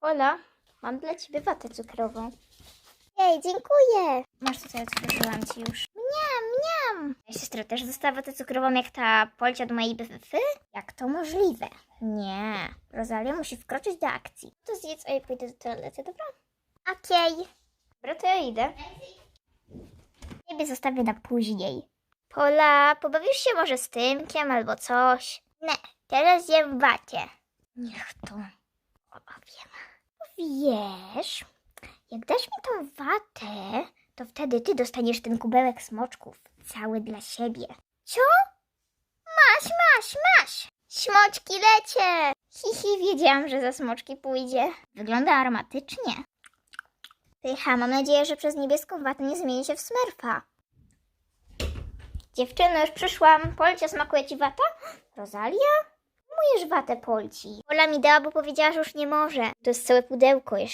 Ola, mam dla ciebie watę cukrową. Ej, dziękuję. Masz tutaj, otworzyłam ci już. Mniam, mniam. Siostra też dostała watę cukrową jak ta Polcia do mojej BFF? Jak to możliwe? Nie. Rosalia musi wkroczyć do akcji. To zjedz, a ja pójdę do toalety, dobra? Okej. Dobra, to ja idę. Ciebie zostawię na później. Pola, pobawisz się może z Tymkiem albo coś? Nie, teraz jem watę. Niech to. Oba wiem. Wiesz, jak dasz mi tą watę, to wtedy ty dostaniesz ten kubełek smoczków. Cały dla siebie. Co? Masz, masz, masz! Smoczki lecie! Hihi, wiedziałam, że za smoczki pójdzie. Wygląda aromatycznie. Pycha, mam nadzieję, że przez niebieską watę nie zmieni się w smerfa. Dziewczyny, już przyszłam. Polcia, smakuje ci wata? Rosalia? Mujesz watę Polci. Ola mi dała, bo powiedziała, że już nie może. To jest całe pudełko jeszcze.